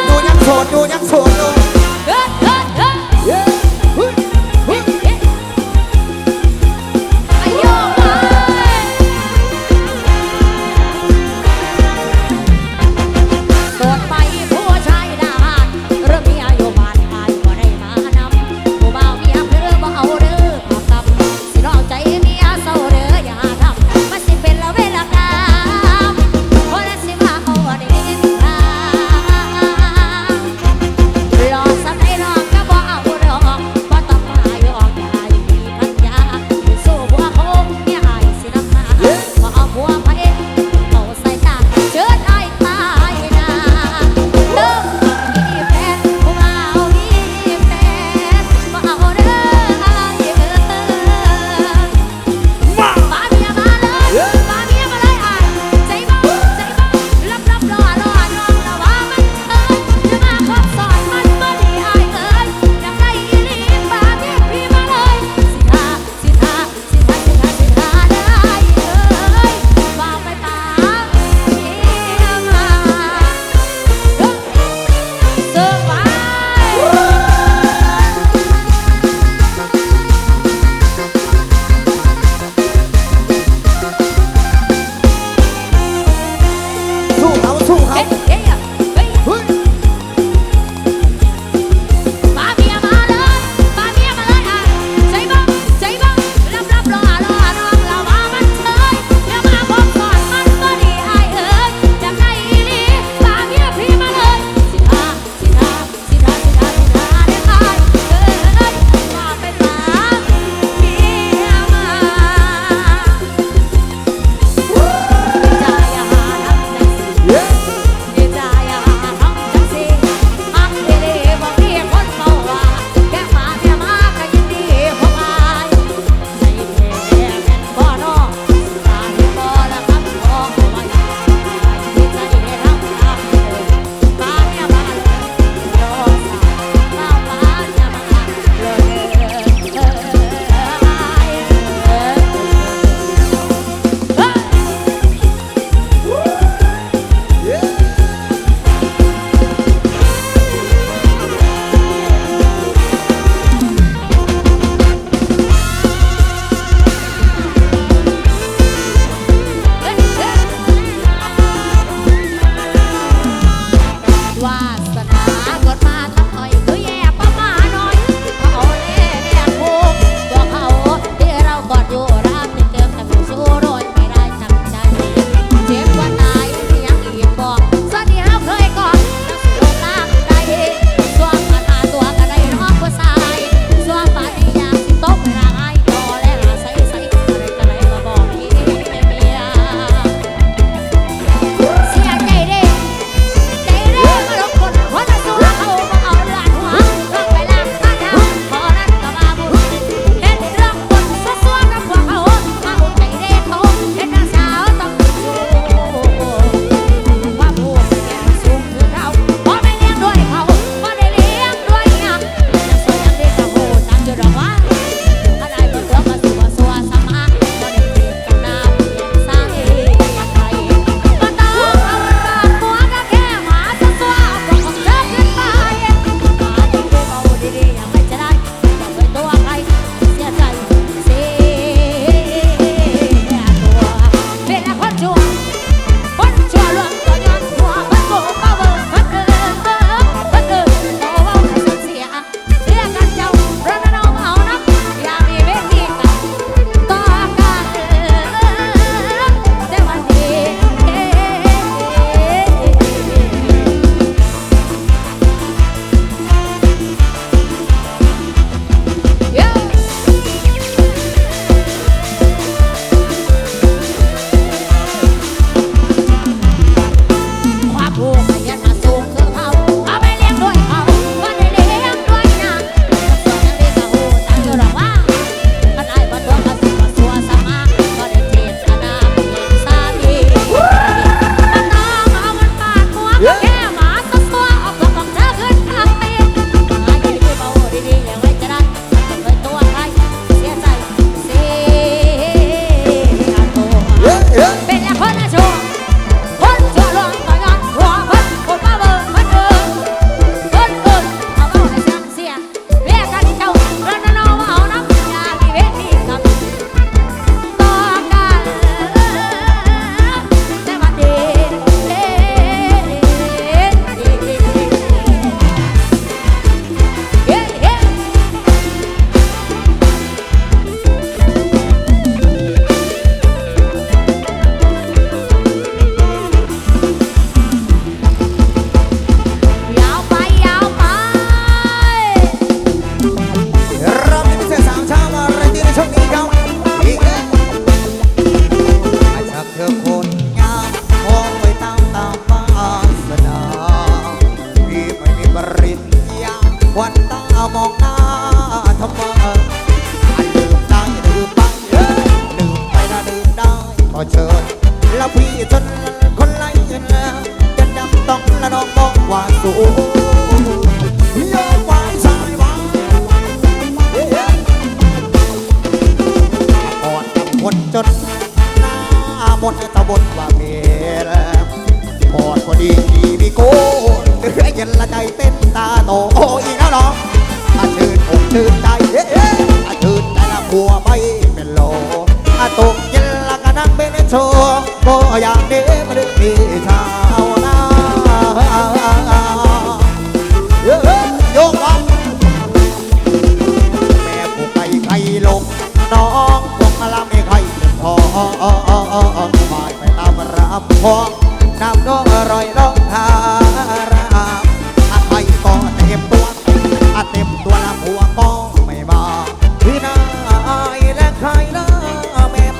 ดอยู่ยังโสดอยู่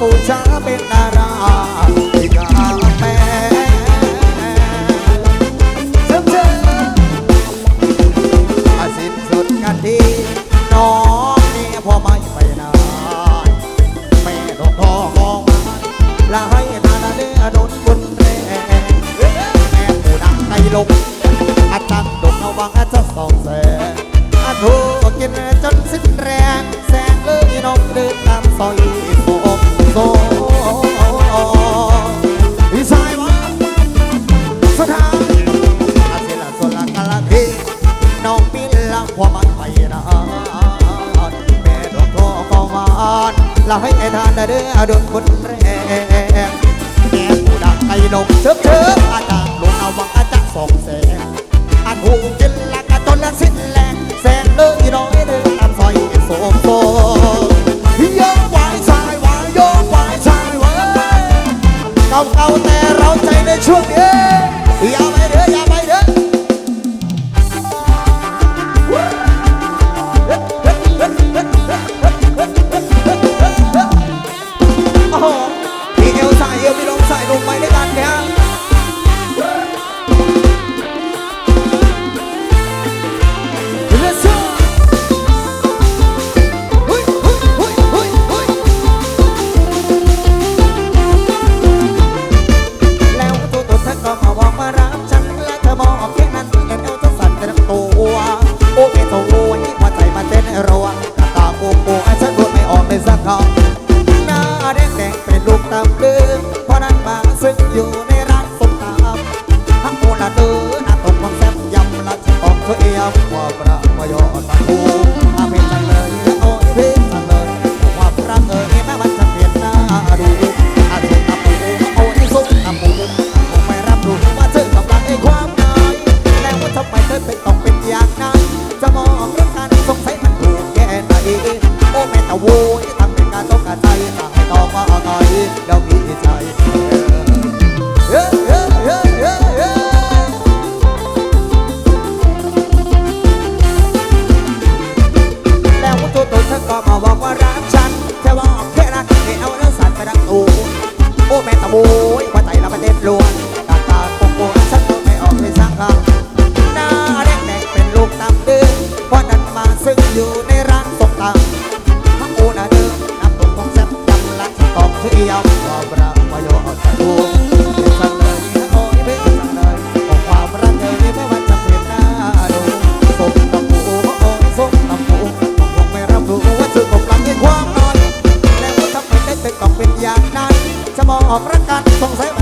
ปูชาเป็นนา เราให้ไอ้ทานได้เด้อโดนคนแรงแกผู้ดังไอ้ดมเชิบเชิบอาจารย์ลงเอาวังอาจารย์สองแสงอันหูกินลักะจนละสิ้นแรงแสงเลิกอีน้อยเด้อตามซอยโสมโสยกไว้ชายวายยกไว้ชายวายเก่าเก่าแต่เราใจในช่วงนี้ สการใจตายตอกาอะไรแล้วมีใจ ประกันสงสัย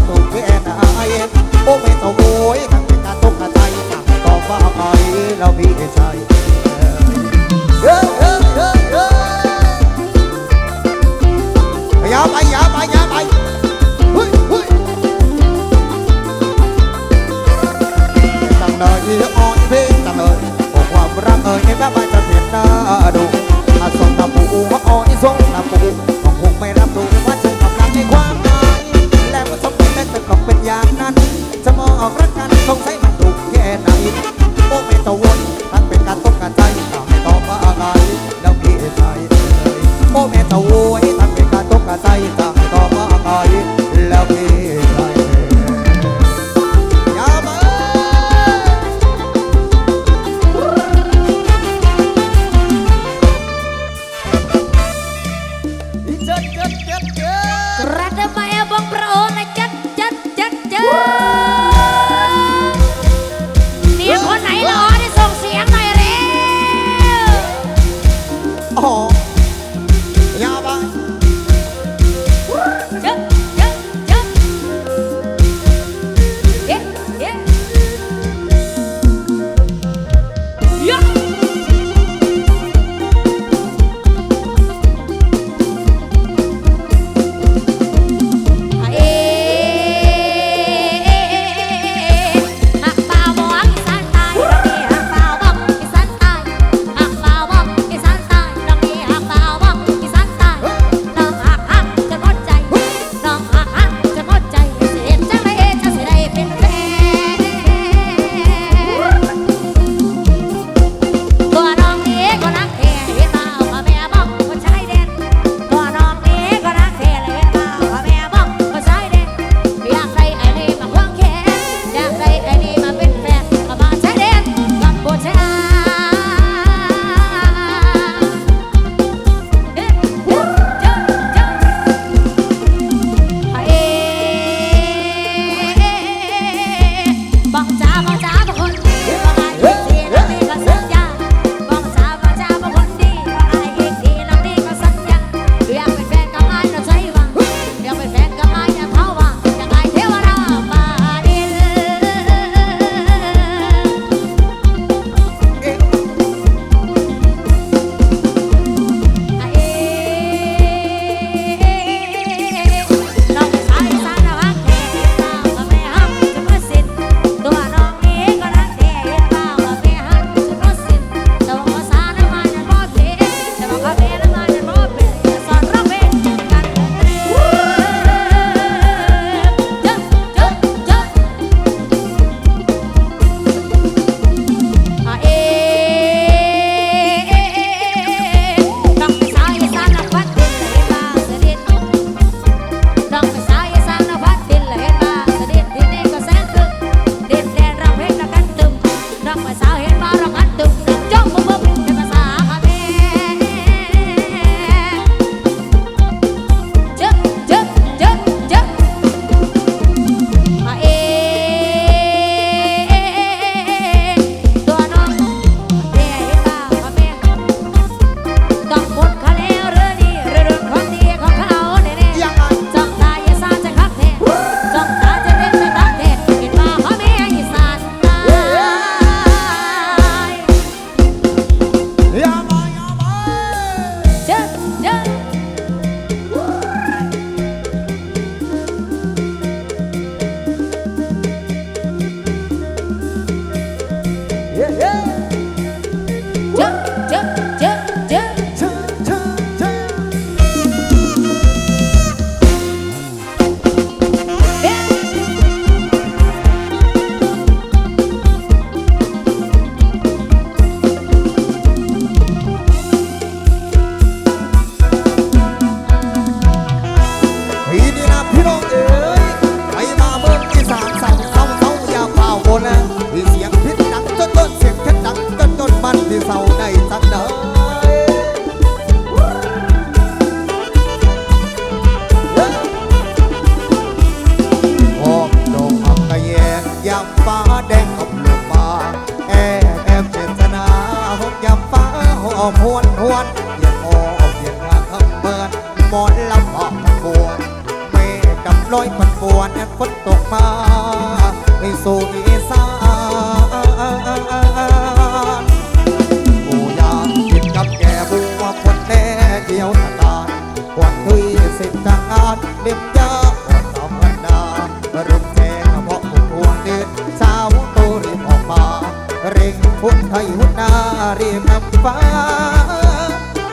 คนไทยหุ่นนาเรียกนำฟ้า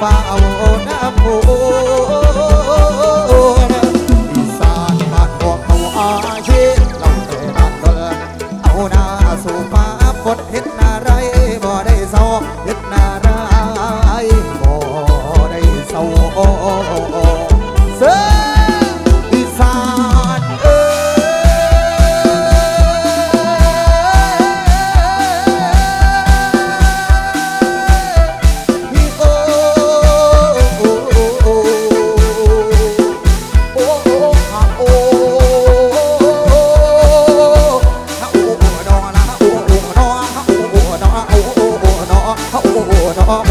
ฟ้าเอาน้ำโอ Oh.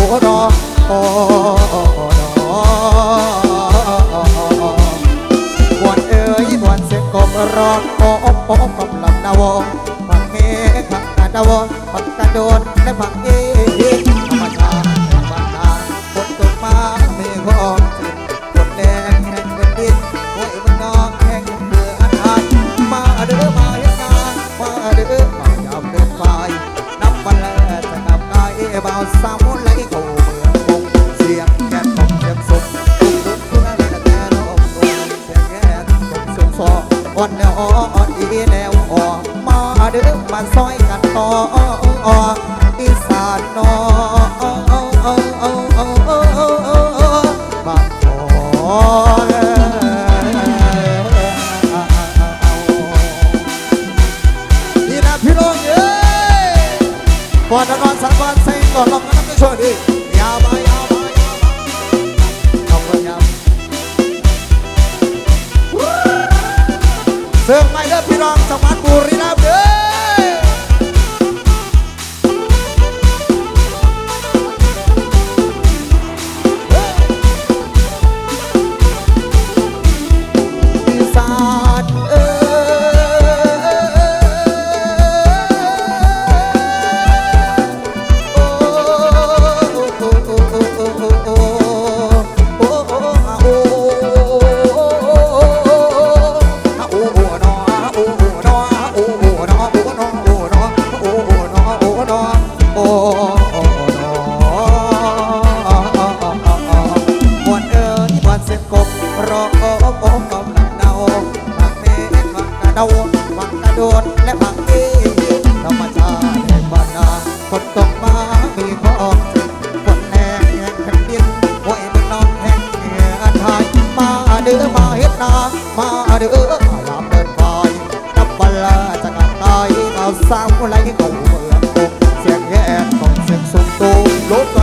explota.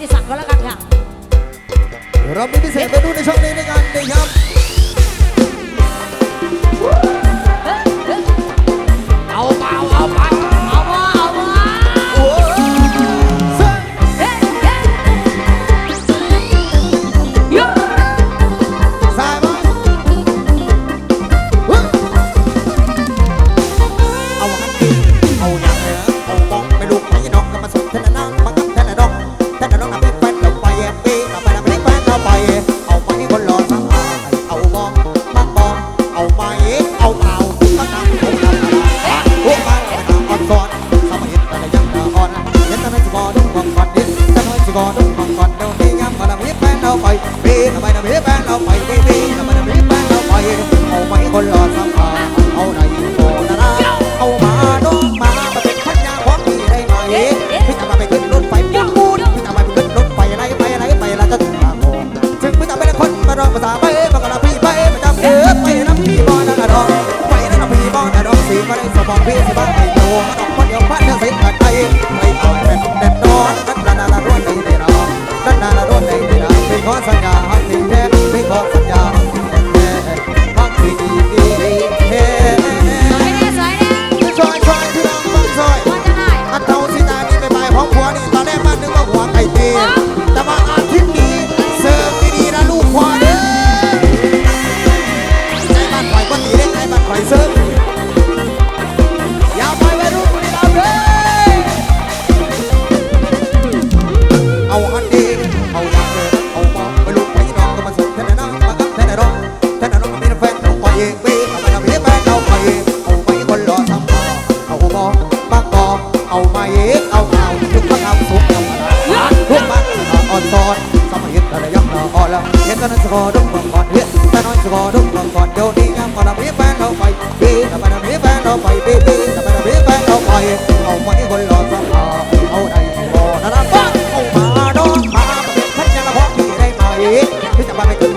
ติศักงก็แล้วกันค่ะเรามีพิเศษไปดูในช่องนี้ในกันนะครับ but don't พี่จะมาไปถึ